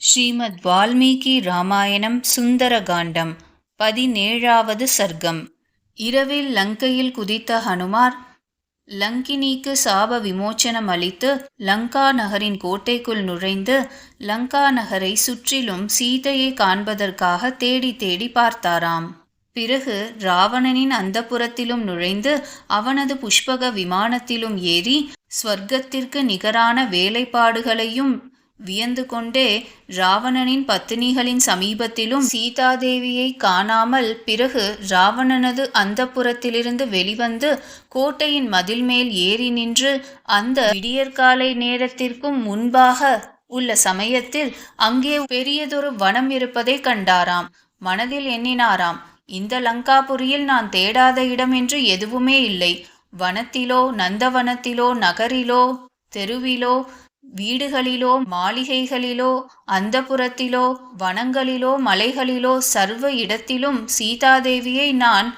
ஸ்ரீமத் வால்மீகி ராமாயணம் சுந்தரகாண்டம் பதினேழாவது சர்க்கம். இரவில் லங்கையில் குதித்த ஹனுமார் லங்கினிக்கு சாப விமோச்சனம் அளித்து லங்கா நகரின் கோட்டைக்குள் நுழைந்து லங்கா நகரை சுற்றிலும் சீதையை காண்பதற்காக தேடி தேடி பார்த்தாராம். பிறகு ராவணனின் அந்தப்புறத்திலும் நுழைந்து அவனது புஷ்பக விமானத்திலும் ஏறி ஸ்வர்க்கத்திற்கு நிகரான வேலைப்பாடுகளையும் வியந்து கொண்டே ராவணனின் பத்தினிகளின் சமீபத்திலும் சீதாதேவியை காணாமல் பிறகு ராவணனது அந்தப்புறத்திலிருந்து வெளிவந்து கோட்டையின் மதில் மேல் ஏறி நின்று அந்த விடியற்காலை நேரத்திற்கும் முன்பாக உள்ள சமயத்தில் அங்கே பெரியதொரு வனம் இருப்பதை கண்டாராம். மனதில் எண்ணினாராம் இந்த லங்காபுரியில் நான் தேடாத இடம் என்று எதுவுமே இல்லை. வனத்திலோ நந்தவனத்திலோ நகரிலோ தெருவிலோ வீடுகளிலோ மாளிகைகளிலோ அந்தப்புறத்திலோ வனங்களிலோ மலைகளிலோ சர்வ இடத்திலும் சீதாதேவியை நான்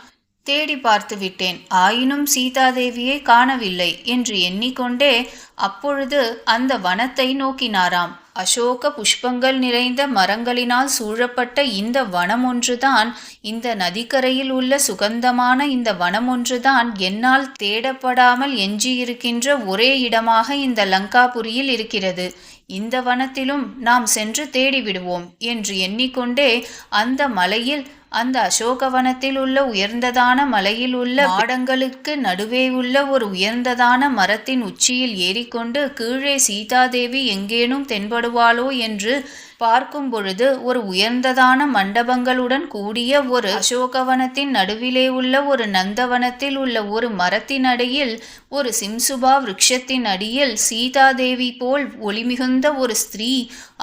தேடி பார்த்து விட்டேன். ஆயினும் சீதாதேவியை காணவில்லை என்று எண்ணிக்கொண்டே அப்பொழுது அந்த வனத்தை நோக்கினாராம். அசோக புஷ்பங்கள் நிறைந்த மரங்களினால் சூழப்பட்ட இந்த வனம் ஒன்றுதான் இந்த நதிக்கரையில் உள்ள சுகந்தமான இந்த வனம் ஒன்றுதான் என்னால் தேடப்படாமல் எஞ்சியிருக்கின்ற ஒரே இடமாக இந்த லங்காபுரியில் இருக்கிறது. இந்த வனத்திலும் நாம் சென்று தேடிவிடுவோம் என்று எண்ணிக்கொண்டே அந்த மலையில் அந்த அசோகவனத்தில் உள்ள உயர்ந்ததான மலையில் உள்ள மாடங்களுக்கு நடுவே உள்ள ஒரு உயர்ந்ததான மரத்தின் உச்சியில் ஏறிக்கொண்டு கீழே சீதாதேவி எங்கேனும் தென்படுவாளோ? என்று பார்க்கும் பொழுது ஒரு உயர்ந்ததான மண்டபங்களுடன் கூடிய ஒரு அசோகவனத்தின் நடுவிலே உள்ள ஒரு நந்தவனத்தில் உள்ள ஒரு மரத்தின் அடியில் ஒரு சிம்சுபா விருட்சத்தின் அடியில் சீதாதேவி போல் ஒளிமிகுந்த ஒரு ஸ்திரீ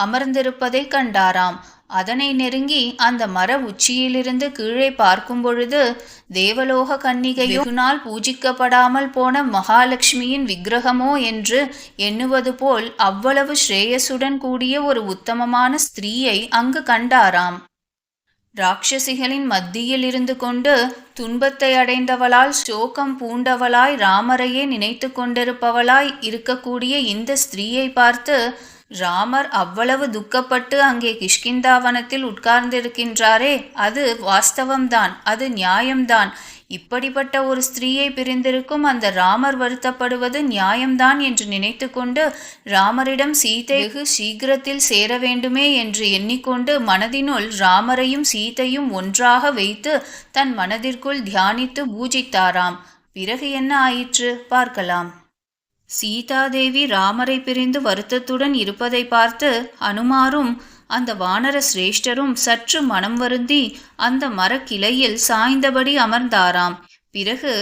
அமர்ந்திருப்பதை கண்டாராம். அதனை நெருங்கி அந்த மர உச்சியிலிருந்து கீழே பார்க்கும் பொழுது தேவலோக கன்னிகை நாள் பூஜிக்கப்படாமல் போன மகாலட்சுமியின் விக்கிரகமோ என்று எண்ணுவது போல் அவ்வளவு ஸ்ரேயசுடன் கூடிய ஒரு உத்தமமான ஸ்திரீயை அங்கு கண்டாராம். ராட்சசிகளின் மத்தியில் இருந்து கொண்டு துன்பத்தை அடைந்தவளால் சோகம் பூண்டவளாய் ராமரையே நினைத்து கொண்டிருப்பவளாய் இருக்கக்கூடிய இந்த ஸ்திரீயை பார்த்து ராமர் அவ்வளவு துக்கப்பட்டு அங்கே கிஷ்கிந்தாவனத்தில் உட்கார்ந்திருக்கின்றாரே அது வாஸ்தவம்தான் அது நியாயம்தான். இப்படிப்பட்ட ஒரு ஸ்திரீயை பிரிந்திருக்கும் அந்த ராமர் வருத்தப்படுவது நியாயம்தான் என்று நினைத்து கொண்டு ராமரிடம் சீதை வெகு சீக்கிரத்தில் சேர வேண்டுமே என்று எண்ணிக்கொண்டு மனதினுள் ராமரையும் சீதையும் ஒன்றாக வைத்து தன் மனதிற்குள் தியானித்து பூஜித்தாராம். பிறகு என்ன ஆயிற்று? பார்க்கலாம். சீதாதேவி ராமரை பிரிந்து வருத்தத்துடன் இருப்பதை பார்த்து அனுமாரும் அந்த வானர சிரேஷ்டரும் சற்று மனம் வருந்தி அந்த மரக்கிளையில் சாய்ந்தபடி அமர்ந்தாராம். பிறகு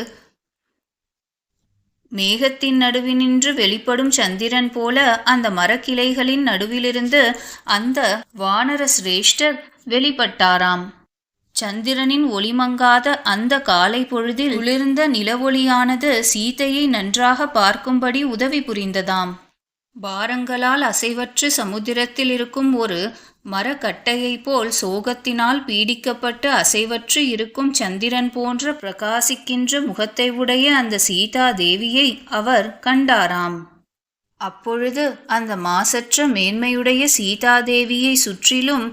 மேகத்தின் நடுவினின்று வெளிப்படும் சந்திரன் போல அந்த மரக்கிளைகளின் நடுவிலிருந்து அந்த வானர சிரேஷ்டர் வெளிப்பட்டாராம். சந்திரனின் ஒளிமங்காத அந்த காலை பொழுதில் குளிர்ந்த நிலவொளியானது சீதையை நன்றாக பார்க்கும்படி உதவி புரிந்ததாம். பாரங்களால் அசைவற்று சமுத்திரத்தில் இருக்கும் ஒரு மரக்கட்டையைப் போல் சோகத்தினால் பீடிக்கப்பட்டு அசைவற்று இருக்கும் சந்திரன் போன்ற பிரகாசிக்கின்ற முகத்தை உடைய அந்த சீதா தேவியை அவர் கண்டாராம். அப்பொழுது அந்த மாசற்ற மேன்மையுடைய சீதாதேவியை சுற்றிலும்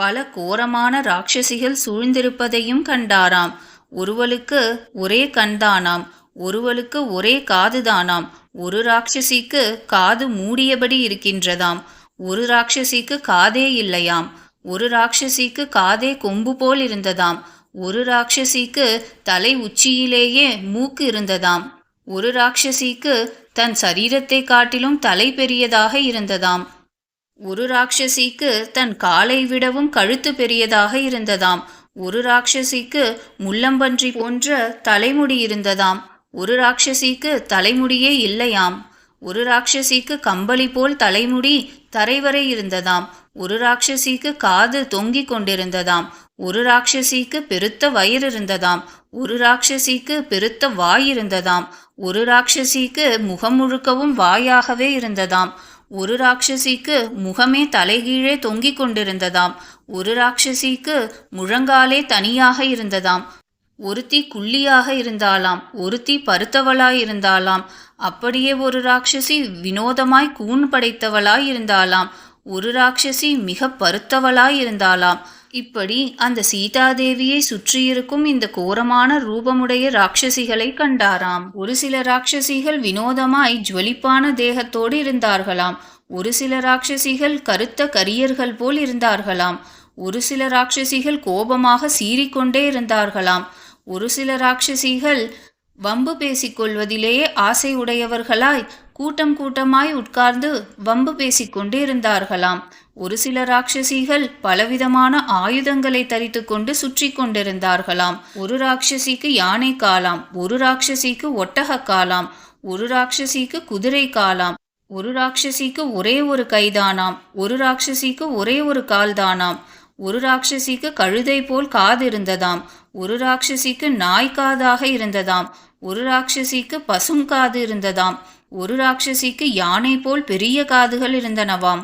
பல கோரமான ராட்சசிகள் சூழ்ந்திருப்பதையும் கண்டாராம். ஒருவளுக்கு ஒரே கண்தானாம் ஒருவளுக்கு ஒரே காதுதானாம். ஒரு ராட்சசிக்கு காது மூடியபடி இருக்கின்றதாம். ஒரு ராட்சசிக்கு காதே இல்லையாம். ஒரு ராட்சசிக்கு காதே கொம்பு போல் இருந்ததாம். ஒரு ராட்சசிக்கு தலை உச்சியிலேயே மூக்கு இருந்ததாம். ஒரு ராட்சசிக்கு தன் சரீரத்தை காட்டிலும் தலை பெரியதாக இருந்ததாம். ஒரு ராட்சசிக்கு தன் காலை விடவும் கழுத்து பெரியதாக இருந்ததாம். ஒரு ராட்சசிக்கு முள்ளம்பன்றி போன்ற தலைமுடி இருந்ததாம். ஒரு ராட்சசிக்கு தலைமுடியே இல்லையாம். ஒரு ராட்சசிக்கு கம்பளி போல் தலைமுடி தரைவரை இருந்ததாம். ஒரு ராட்சசிக்கு காது தொங்கிக் கொண்டிருந்ததாம். ஒரு ராட்சசிக்கு பெருத்த வயிறு இருந்ததாம். ஒரு ராட்சசிக்கு பெருத்த வாய் இருந்ததாம். ஒரு ராட்சசிக்கு முகம் முழுக்கவும் வாயாகவே இருந்ததாம். ஒரு ராட்சசிக்கு முகமே தலைகீழே தொங்கிக் கொண்டிருந்ததாம். ஒரு ராட்சசிக்கு முழங்காலே தனியாக இருந்ததாம். ஒருத்தி குள்ளியாக இருந்தாலாம் ஒருத்தி பருத்தவளாயிருந்தாலாம் அப்படியே ஒரு ராட்சசி வினோதமாய் கூன் படைத்தவளாயிருந்தாலாம் ஒரு ராட்சசி மிக பருத்தவளாய் இருந்தாலாம். இப்படி அந்த சீதாதேவியை சுற்றியிருக்கும் இந்த கோரமான ரூபமுடைய ராட்சசிகளை கண்டாராம். ஒரு சில ராட்சசிகள் வினோதமாய் ஜுவலிப்பான தேகத்தோடு இருந்தார்களாம். ஒரு சில ராட்சசிகள் கருத்த கரியர்கள் போல் இருந்தார்களாம். ஒரு சில ராட்சசிகள் கோபமாக சீறிக்கொண்டே இருந்தார்களாம். ஒரு சில ராட்சசிகள் வம்பு பேசிக்கொள்வதிலேயே ஆசை உடையவர்களாய் கூட்டம் கூட்டமாய் உட்கார்ந்து வம்பு பேசிக்கொண்டு இருந்தார்களாம். ஒரு சில ராட்சசிகள் பலவிதமான ஆயுதங்களை தரித்து கொண்டு சுற்றி கொண்டிருந்தார்களாம். ஒரு ராட்சசிக்கு யானை காலாம் ஒரு ராட்சசிக்கு ஒட்டக காலாம் ஒரு ராட்சசிக்கு குதிரை காலாம் ஒரு ராட்சசிக்கு ஒரே ஒரு கைதானாம் ஒரு ராட்சசிக்கு ஒரே ஒரு கால்தானாம் ஒரு ராட்சசிக்கு கழுதை போல் காது இருந்ததாம் ஒரு ராட்சசிக்கு நாய் காதாக இருந்ததாம் ஒரு ராட்சசிக்கு பசும் காது இருந்ததாம் ஒரு ராட்சசிக்கு யானை போல் பெரிய காதுகள் இருந்தனவாம்.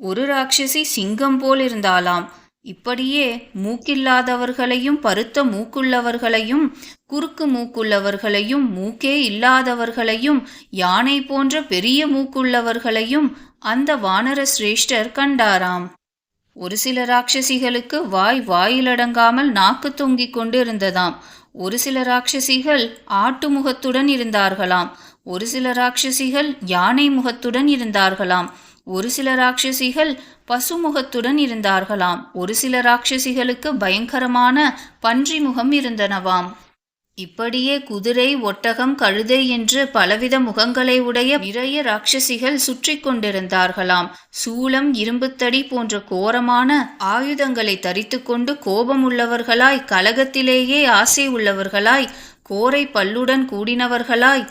ஒரு ராட்சசி சிங்கம் போல் இருந்தாலாம். இப்படியே மூக்கில்லாதவர்களையும் பருத்த மூக்குள்ளவர்களையும் குறுக்கு மூக்குள்ளவர்களையும் மூக்கே இல்லாதவர்களையும் யானை போன்ற பெரிய மூக்குள்ளவர்களையும் அந்த வானர சிரேஷ்டர் கண்டாராம். ஒரு சில ராட்சசிகளுக்கு வாய் வாயிலடங்காமல் நாக்கு தொங்கிக் கொண்டு இருந்ததாம் ஒரு சில ராட்சசிகள் ஆட்டு முகத்துடன் இருந்தார்களாம். ஒரு சில ராட்சசிகள் யானை முகத்துடன் இருந்தார்களாம். ஒரு சில ராட்சசிகள் பசுமுகத்துடன் இருந்தார்களாம். ஒரு சில ராட்சசிகளுக்கு பயங்கரமான பன்றி முகம் இருந்தனவாம். இப்படியே குதிரை ஒட்டகம் கழுதை என்று பலவித முகங்களை உடைய நிறைய ராட்சசிகள் சுற்றி கொண்டிருந்தார்களாம். சூளம் இரும்புத்தடி போன்ற கோரமான ஆயுதங்களை தரித்து கொண்டு கோபமுள்ளவர்களாய் கலகத்திலேயே ஆசை உள்ளவர்களாய் கோரை பல்லுடன் கூடினவர்களாய்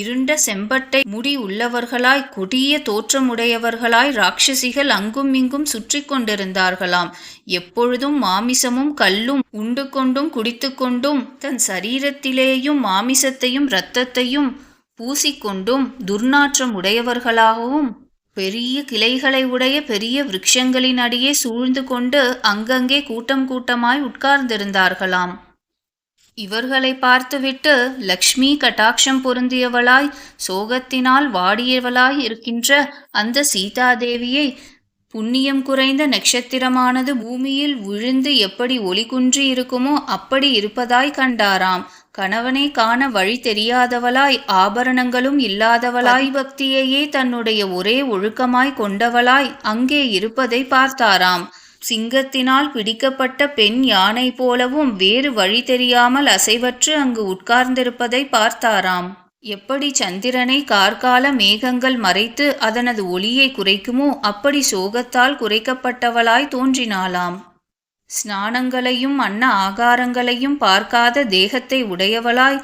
இருண்ட செம்பட்டை முடி உள்ளவர்களாய் கொடிய தோற்றமுடையவர்களாய் ராட்சசிகள் அங்கும் இங்கும் சுற்றி கொண்டிருந்தார்களாம். எப்பொழுதும் மாமிசமும் கல்லும் உண்டு கொண்டும் குடித்து கொண்டும் தன் சரீரத்திலேயும் மாமிசத்தையும் இரத்தத்தையும் பூசிக்கொண்டும் துர்நாற்றம் உடையவர்களாகவும் பெரிய கிளைகளை உடைய பெரிய விருட்சங்களின் அடியே சூழ்ந்து கொண்டு அங்கங்கே கூட்டம் கூட்டமாய் உட்கார்ந்திருந்தார்களாம். இவர்களை பார்த்துவிட்டு லக்ஷ்மி கட்டாட்சம் பொருந்தியவளாய் சோகத்தினால் வாடியவளாய் இருக்கின்ற அந்த சீதாதேவியை புண்ணியம் குறைந்த நட்சத்திரமானது பூமியில் விழுந்து எப்படி ஒளி குன்றி இருக்குமோ அப்படி இருப்பதாய் கண்டாராம். கணவனை காண வழி தெரியாதவளாய் ஆபரணங்களும் இல்லாதவளாய் பக்தியையே தன்னுடைய ஒரே ஒழுக்கமாய் கொண்டவளாய் அங்கே இருப்பதை பார்த்தாராம். சிங்கத்தினால் பிடிக்கப்பட்ட பெண் யானை போலவும் வேறு வழி தெரியாமல் அசைவற்று அங்கு உட்கார்ந்திருப்பதை பார்த்தாராம். எப்படி சந்திரனை கார்கால மேகங்கள் மறைத்து அதனது ஒளியை குறைக்குமோ அப்படி சோகத்தால் குறைக்கப்பட்டவளாய் தோன்றினாளாம். ஸ்நானங்களையும் அன்ன ஆகாரங்களையும் பார்க்காத தேகத்தை உடையவளாய்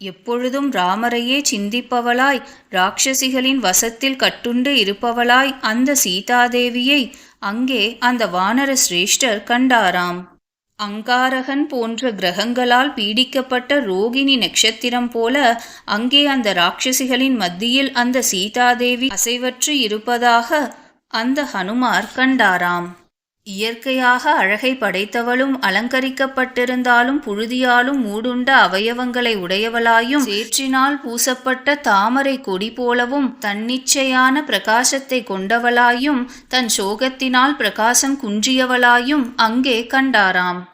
எப்பொழுதும் ராமரையே சிந்திப்பவளாய் ராட்சசிகளின் வசத்தில் கட்டுண்டு இருப்பவளாய் அந்த சீதாதேவியை அங்கே அந்த வானர சிரேஷ்டர் கண்டாராம். அங்காரகன் போன்ற கிரகங்களால் பீடிக்கப்பட்ட ரோகிணி நட்சத்திரம் போல அங்கே அந்த ராட்சசிகளின் மத்தியில் அந்த சீதாதேவி அசைவற்று இருப்பதாக அந்த ஹனுமார் கண்டாராம். இயற்கையாக அழகை படைத்தவளும் அலங்கரிக்கப்பட்டிருந்தாலும் புழுதியாலும் மூடுண்ட அவயவங்களை உடையவளாயும் சேற்றினால் பூசப்பட்ட தாமரை கொடி போலவும் தன்னிச்சையான பிரகாசத்தை கொண்டவளாயும் தன் சோகத்தினால் பிரகாசம் குன்றியவளாயும் அங்கே கண்டாராம்.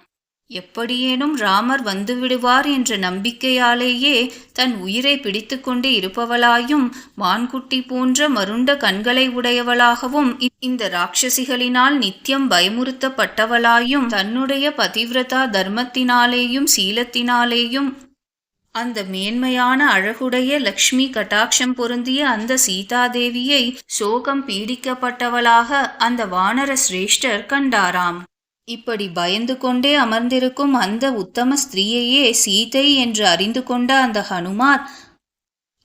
எப்படியேனும் ராமர் வந்துவிடுவார் என்ற நம்பிக்கையாலேயே தன் உயிரை பிடித்துக்கொண்டு இருப்பவளாயும் மான்குட்டி போன்ற மருண்ட கண்களை உடையவளாகவும் இந்த ராட்சசிகளினால் நித்தியம் பயமுறுத்தப்பட்டவளாயும் தன்னுடைய பதிவிரதா தர்மத்தினாலேயும் சீலத்தினாலேயும் அந்த மேன்மையான அழகுடைய லக்ஷ்மி கட்டாட்சம் பொருந்திய அந்த சீதாதேவியை சோகம் பீடிக்கப்பட்டவளாக அந்த வானர சிரேஷ்டர் கண்டாராம். இப்படி பயந்து கொண்டே அமர்ந்திருக்கும் அந்த உத்தம ஸ்திரீயையே சீதை என்று அறிந்து கொண்ட அந்த ஹனுமார்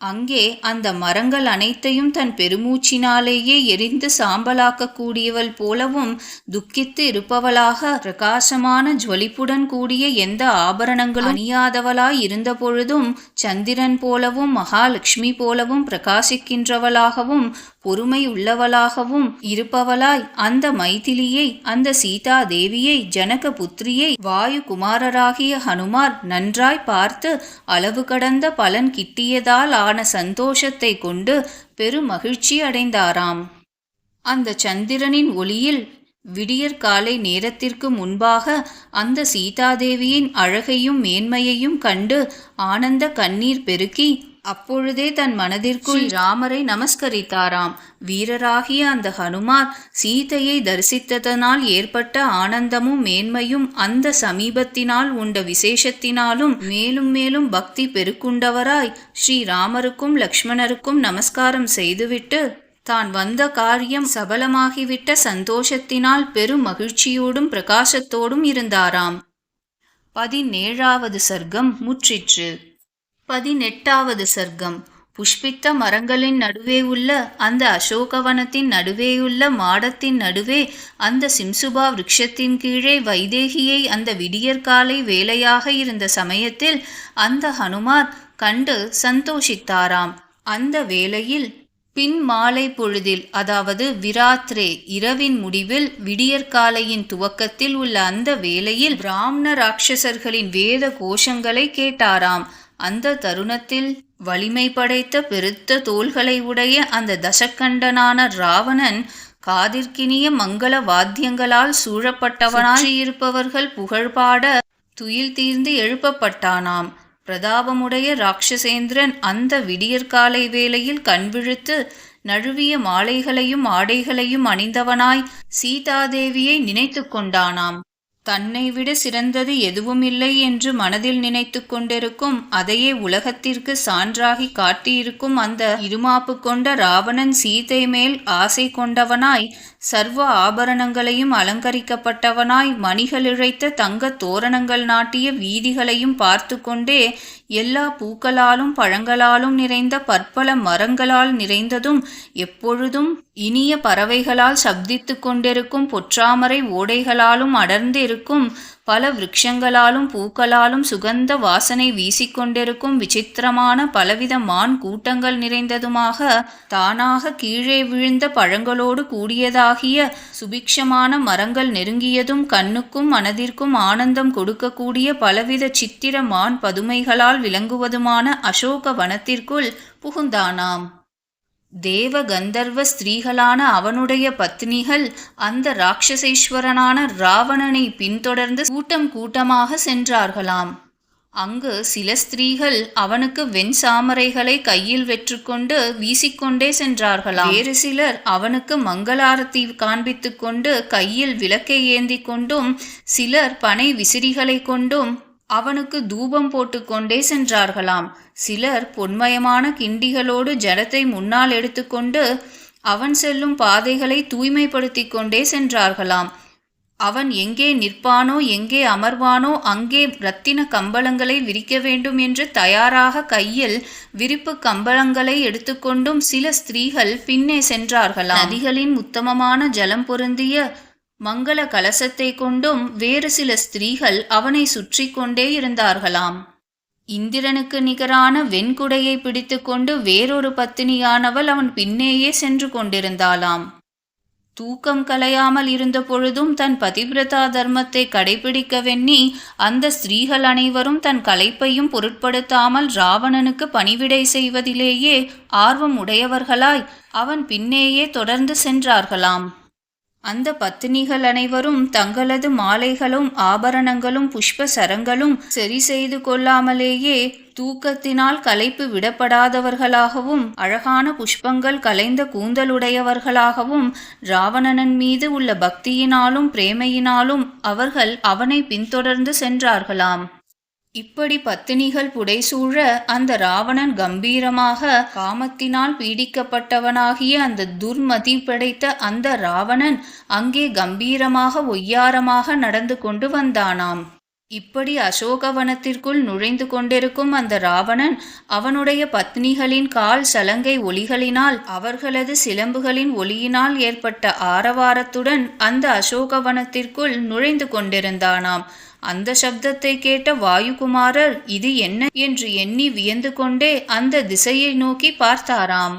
அங்கே அந்த மரங்கள் அனைத்தையும் தன் பெருமூச்சினாலேயே எரிந்து சாம்பலாக்கக்கூடியவள் போலவும் துக்கித்து இருப்பவளாக பிரகாசமான ஜுவலிப்புடன் கூடிய எந்த ஆபரணங்களும் அணியாதவளாய் இருந்தபொழுதும் சந்திரன் போலவும் மகாலட்சுமி போலவும் பிரகாசிக்கின்றவளாகவும் பொறுமை உள்ளவளாகவும் இருப்பவளாய் அந்த மைதிலியை அந்த சீதா தேவியை ஜனக புத்திரியை வாயு குமாரராகிய ஹனுமார் நன்றாய் பார்த்து அளவு கடந்த பலன் கிட்டியதால் ஆன சந்தோஷத்தை கொண்டு பெருமகிழ்ச்சி அடைந்தாராம். அந்த சந்திரனின் ஒளியில் விடியற் காலை நேரத்திற்கு முன்பாக அந்த சீதாதேவியின் அழகையும் மேன்மையையும் கண்டு ஆனந்த கண்ணீர் பெருக்கி அப்பொழுதே தன் மனதிற்குள் ராமரை நமஸ்கரித்தாராம். வீரராகிய அந்த ஹனுமார் சீதையை தரிசித்ததனால் ஏற்பட்ட ஆனந்தமும் மேன்மையும் அந்த சமீபத்தினால் உண்ட விசேஷத்தினாலும் மேலும் மேலும் பக்தி பெருக்குண்டவராய் ஸ்ரீராமருக்கும் லக்ஷ்மணருக்கும் நமஸ்காரம் செய்துவிட்டு தான் வந்த காரியம் சபலமாகிவிட்ட சந்தோஷத்தினால் பெரும் மகிழ்ச்சியோடும் பிரகாசத்தோடும் இருந்தாராம். பதினேழாவது சர்க்கம் முற்றிற்று. பதினெட்டாவது சர்க்கம். புஷ்பித்த மரங்களின் நடுவே உள்ள அந்த அசோகவனத்தின் நடுவேயுள்ள மாடத்தின் நடுவே அந்த சிம்சுபா விருட்சத்தின் கீழே வைதேகியை அந்த விடியற்காலை வேலையாக இருந்த சமயத்தில் அந்த ஹனுமார் கண்டு சந்தோஷித்தாராம். அந்த வேளையில் பின் மாலை பொழுதில் அதாவது விராத்ரே இரவின் முடிவில் விடியற்காலையின் துவக்கத்தில் உள்ள அந்த வேளையில் பிராமண ராட்சசர்களின் வேத கோஷங்களை கேட்டாராம். அந்த தருணத்தில் வலிமை படைத்த பெருத்த தோள்களை உடைய அந்த தசக்கண்டனான ராவணன் காதிற்கினிய மங்கள வாத்தியங்களால் சூழப்பட்டவனாய் இருப்பவர்கள் புகழ்பாட துயில் தீர்ந்து எழுப்பப்பட்டானாம். பிரதாபமுடைய ராட்சசேந்திரன் அந்த விடியற்காலை வேளையில் கண்விழித்து நழுவிய மாலைகளையும் ஆடைகளையும் அணிந்தவனாய் சீதாதேவியை நினைத்து கொண்டானாம். தன்னை விட சிறந்தது எதுவுமில்லை என்று மனதில் நினைத்து கொண்டிருக்கும் அதையே உலகத்திற்கு சான்றாகி காட்டியிருக்கும் அந்த இருமாப்பு கொண்ட ராவணன் சீதை மேல் ஆசை கொண்டவனாய் சர்வ ஆபரணங்களையும் அலங்கரிக்கப்பட்டவனாய் மணிகளிழைத்த தங்க தோரணங்கள் நாட்டிய வீதிகளையும் பார்த்து கொண்டே எல்லா பூக்களாலும் பழங்களாலும் நிறைந்த பற்பல மரங்களால் நிறைந்ததும் எப்பொழுதும் இனிய பறவைகளால் சப்தித்து கொண்டிருக்கும் பொற்றாமரை ஓடைகளாலும் அடர்ந்திருக்கும் பல விருட்சங்களாலும் பூக்களாலும் சுகந்த வாசனை வீசிக்கொண்டிருக்கும் விசித்திரமான பலவித மான் கூட்டங்கள் நிறைந்ததுமாக தானாக கீழே விழுந்த பழங்களோடு கூடியதாகிய சுபிக்ஷமான மரங்கள் நெருங்கியதும் கண்ணுக்கும் மனதிற்கும் ஆனந்தம் கொடுக்கக்கூடிய பலவித சித்திர மான் பதுமைகளால் விளங்குவதுமான அசோக வனத்திற்குள் புகுந்தானாம். தேவ கந்தர்வ ஸ்திரீகளான அவனுடைய பத்னிகள் அந்த ராட்சசேஸ்வரனான ராவணனை பின்தொடர்ந்து கூட்டம் கூட்டமாக சென்றார்களாம். அங்கு சில ஸ்திரீகள் அவனுக்கு வெண் சாமரைகளை கையில் வெற்றுக்கொண்டு வீசிக்கொண்டே சென்றார்களாம். வேறு சிலர் அவனுக்கு மங்களாரத்தி காண்பித்து கொண்டு கையில் விளக்கை ஏந்தி கொண்டும் சிலர் பனை விசிறிகளை கொண்டும் அவனுக்கு தூபம் போட்டுக்கொண்டே சென்றார்களாம். சிலர் பொன்மயமான கிண்டிகளோடு ஜடத்தை முன்னால் எடுத்துக்கொண்டு அவன் செல்லும் பாதைகளை தூய்மைப்படுத்தி கொண்டே சென்றார்களாம். அவன் எங்கே நிற்பானோ எங்கே அமர்வானோ அங்கே இரத்தின கம்பளங்களை விரிக்க வேண்டும் என்று தயாராக கையில் விரிப்பு கம்பளங்களை எடுத்துக்கொண்டும் சில ஸ்திரீகள் பின்னே சென்றார்களாம். நதிகளின் உத்தமமான ஜலம் பொருந்திய மங்கள கலசத்தை கொண்டும் வேறு சில ஸ்திரீகள் அவனை சுற்றி கொண்டே இருந்தார்களாம். இந்திரனுக்கு நிகரான வெண்குடையை பிடித்துக்கொண்டு வேறொரு பத்தினியானவள் அவன் பின்னேயே சென்று கொண்டிருந்தாளாம். தூக்கம் கலையாமல் இருந்த பொழுதும் தன் பதிவிரதா தர்மத்தை கடைபிடிக்கவெண்ணி அந்த ஸ்திரீகள் அனைவரும் தன் கலைப்பையும் பொருட்படுத்தாமல் ராவணனுக்கு பணிவிடை செய்வதிலேயே ஆர்வம் உடையவர்களாய் அவன் பின்னேயே தொடர்ந்து சென்றார்களாம். அந்த பத்தினிகள் அனைவரும் தங்களது மாலைகளும் ஆபரணங்களும் புஷ்ப சரங்களும் சரி செய்து கொள்ளாமலேயே தூக்கத்தினால் களைப்பு விடப்படாதவர்களாகவும் அழகான புஷ்பங்கள் கலைந்த கூந்தலுடையவர்களாகவும் ராவணனன் மீது உள்ள பக்தியினாலும் பிரேமையினாலும் அவர்கள் அவனை பின்தொடர்ந்து சென்றார்களாம். இப்படி பத்தினிகள் புடைசூழ அந்த ராவணன் கம்பீரமாக காமத்தினால் பீடிக்கப்பட்டவனாகிய அந்த துர்மதி படைத்த அந்த ராவணன் அங்கே கம்பீரமாக ஒய்யாரமாக நடந்து கொண்டு வந்தானாம். இப்படி அசோகவனத்திற்குள் நுழைந்து கொண்டிருக்கும் அந்த ராவணன் அவனுடைய பத்னிகளின் கால் சலங்கை ஒளிகளினால் அவர்களது சிலம்புகளின் ஒளியினால் ஏற்பட்ட ஆரவாரத்துடன் அந்த அசோகவனத்திற்குள் நுழைந்து கொண்டிருந்தானாம். அந்த சப்தத்தை கேட்ட வாயுகுமாரர் இது என்ன? என்று எண்ணி வியந்து கொண்டே அந்த திசையை நோக்கி பார்த்தாராம்.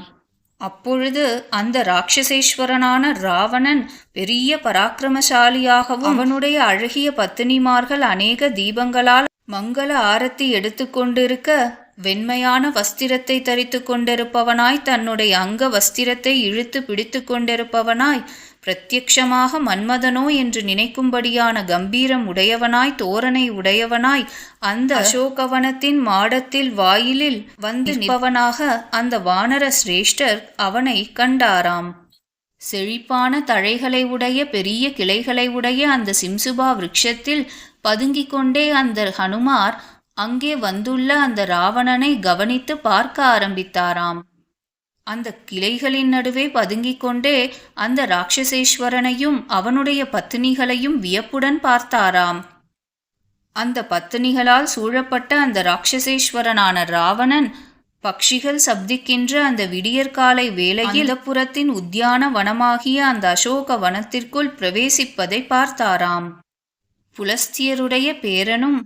அப்பொழுது அந்த ராட்சசேஸ்வரனான ராவணன் பெரிய பராக்கிரமசாலியாகவும் அவனுடைய அழகிய பத்தினிமார்கள் அநேக தீபங்களால் மங்கள ஆரத்தி எடுத்துக்கொண்டிருக்க வெண்மையான வஸ்திரத்தை தரித்து கொண்டிருப்பவனாய் தன்னுடைய அங்க வஸ்திரத்தை இழுத்து பிடித்து கொண்டிருப்பவனாய் பிரத்யக்ஷமாக மன்மதனோ என்று நினைக்கும்படியான கம்பீரம் உடையவனாய் தோரணை உடையவனாய் அந்த அசோகவனத்தின் மாடத்தில் வாயிலில் வந்து நிற்பவனாக அந்த வானர சிரேஷ்டர் அவனை கண்டாராம். செழிப்பான தழைகளை உடைய பெரிய கிளைகளை உடைய அந்த சிம்சுபா விருட்சத்தில் பதுங்கிக் கொண்டே அந்த ஹனுமார் அங்கே வந்துள்ள அந்த ராவணனை கவனித்து பார்க்க ஆரம்பித்தாராம். அந்த கிளைகளின் நடுவே பதுங்கிக் கொண்டே அந்த ராட்சசேஸ்வரனையும் அவனுடைய பத்தினிகளையும் வியப்புடன் பார்த்தாராம். அந்த பத்தினிகளால் சூழப்பட்ட அந்த ராட்சசேஸ்வரனான ராவணன் பக்ஷிகள் சப்திக்கின்ற அந்த விடியற்காலை வேளையில் புறத்தின் உத்தியான வனமாகிய அந்த அசோக வனத்திற்குள் பிரவேசிப்பதை பார்த்தாராம். புலஸ்தியருடைய பேரனும்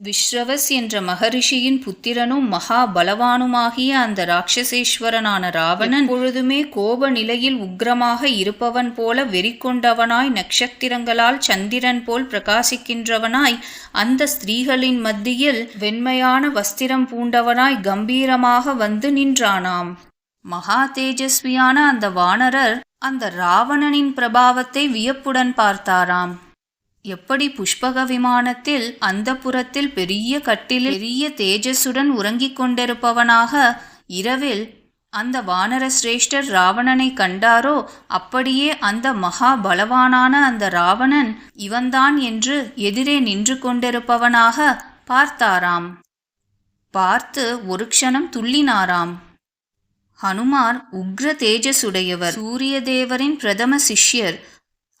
விஸ்ரவஸ் என்ற மகரிஷியின் புத்திரனும் மகா பலவானுமாகிய அந்த ராட்சசேஸ்வரனான ராவணன் பொழுதுமே கோப நிலையில் உக்ரமாக இருப்பவன் போல வெறிக்கொண்டவனாய் நட்சத்திரங்களால் சந்திரன் போல் பிரகாசிக்கின்றவனாய் அந்த ஸ்திரீகளின் மத்தியில் வெண்மையான வஸ்திரம் பூண்டவனாய் கம்பீரமாக வந்து நின்றானாம். மகா தேஜஸ்வியான அந்த வானரர் அந்த ராவணனின் பிரபாவத்தை வியப்புடன் பார்த்தாராம். எப்படி புஷ்பக விமானத்தில் அந்த புறத்தில் பெரிய கட்டிலில் பெரிய தேஜஸுடன் உறங்கிக் கொண்டிருப்பவனாக இரவில் அந்த வானர சிரேஷ்டர் ராவணனை கண்டாரோ அப்படியே அந்த மகா பலவானான அந்த ராவணன் இவன்தான் என்று எதிரே நின்று கொண்டிருப்பவனாக பார்த்தாராம். பார்த்து ஒரு க்ஷணம் துள்ளினாராம். ஹனுமார் உக்ர தேஜஸுடையவர். சூரிய தேவரின் பிரதம சிஷ்யர்.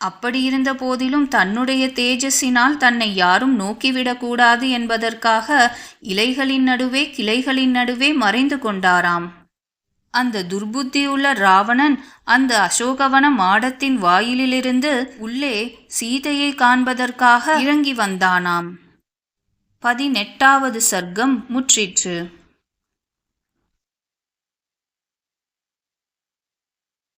அப்படியிருந்த போதிலும் தன்னுடைய தேஜஸினால் தன்னை யாரும் நோக்கிவிடக்கூடாது என்பதற்காக இலைகளின் நடுவே கிளைகளின் நடுவே மறைந்து கொண்டாராம். அந்த துர்புத்தியுள்ள ராவணன் அந்த அசோகவன மாடத்தின் வாயிலிலிருந்து உள்ளே சீதையை காண்பதற்காக இறங்கி வந்தானாம். பதினெட்டாவது சர்க்கம் முற்றிற்று.